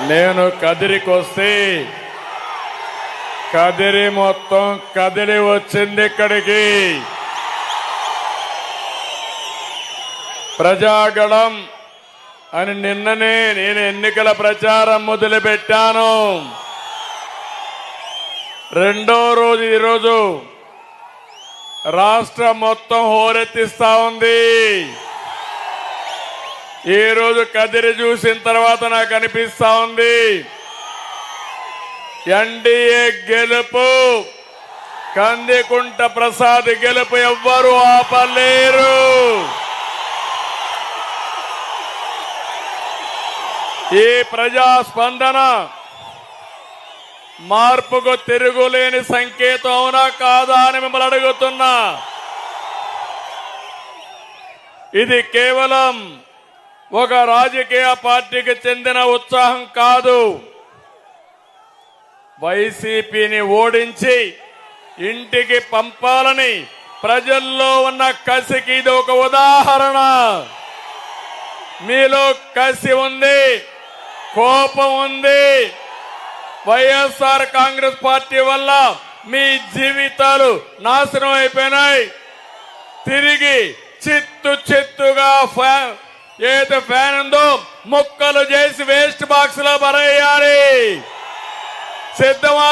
నేను కదిరికొస్తే కదిరి మొత్తం కదిలి వచ్చింది ఇక్కడికి. ప్రజాగళం అని నిన్ననే నేను ఎన్నికల ప్రచారం మొదలుపెట్టాను. రెండో రోజు ఈరోజు రాష్ట్రం మొత్తం హోరెత్తిస్తా ఉంది. ఈ రోజు కదిరి చూసిన తర్వాత నాకు అనిపిస్తా ఉంది. ఎన్డీఏ గెలుపు కందికుంట ప్రసాద్ గెలుపు ఎవ్వరు ఆపలేరు. ఈ ప్రజాస్పందన మార్పుకు తిరుగులేని సంకేతం అవునా కాదా అని మిమ్మల్ని అడుగుతున్నా. ఇది కేవలం ఒక రాజకీయ పార్టీకి చెందిన ఉత్సాహం కాదు. వైసీపీని ఓడించి ఇంటికి పంపాలని ప్రజల్లో ఉన్న కసికి ఇది ఒక ఉదాహరణ. మీలో కసి ఉంది కోపం ఉంది. వైఎస్ఆర్ కాంగ్రెస్ పార్టీ వల్ల మీ జీవితాలు నాశనం అయిపోయినాయి. తిరిగి చిత్తు చిత్తుగా ఏదైతే ఫ్యాన్ ఉందో ముక్కలు చేసి వేస్ట్ బాక్స్లో పరేయాలి సిద్ధమా